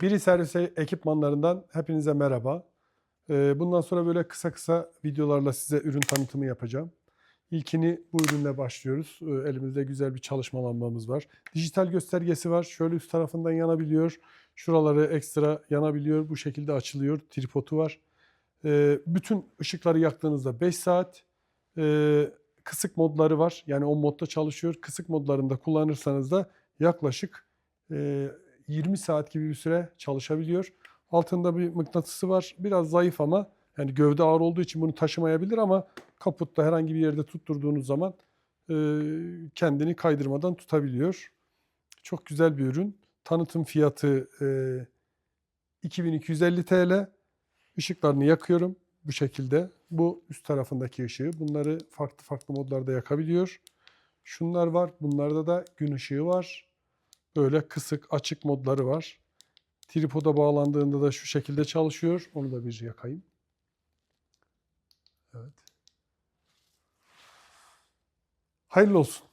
Biri servis ekipmanlarından hepinize merhaba. Ee, Bundan sonra böyle kısa kısa videolarla size ürün tanıtımı yapacağım. İlkini bu ürünle başlıyoruz. Ee, Elimizde güzel bir çalışma lambamız var. Dijital göstergesi var. Şöyle üst tarafından yanabiliyor. Şuraları ekstra yanabiliyor. Bu şekilde açılıyor. Tripodu var. Ee, Bütün ışıkları yaktığınızda 5 saat. Kısık modları var. Yani o modda çalışıyor. Kısık modlarında kullanırsanız da yaklaşık e, 20 saat gibi bir süre çalışabiliyor. Altında bir mıknatısı var. Biraz zayıf ama yani gövde ağır olduğu için bunu taşımayabilir ama kaputta herhangi bir yerde tutturduğunuz zaman e, kendini kaydırmadan tutabiliyor. Çok güzel bir ürün. Tanıtım fiyatı e, 2250 TL. Işıklarını yakıyorum bu şekilde. Bu üst tarafındaki ışığı. Bunları farklı farklı modlarda yakabiliyor. Şunlar var. Bunlarda da gün ışığı var. Böyle kısık, açık modları var. Tripoda bağlandığında da şu şekilde çalışıyor. Onu da bir yakayım. Evet. Hayırlı olsun.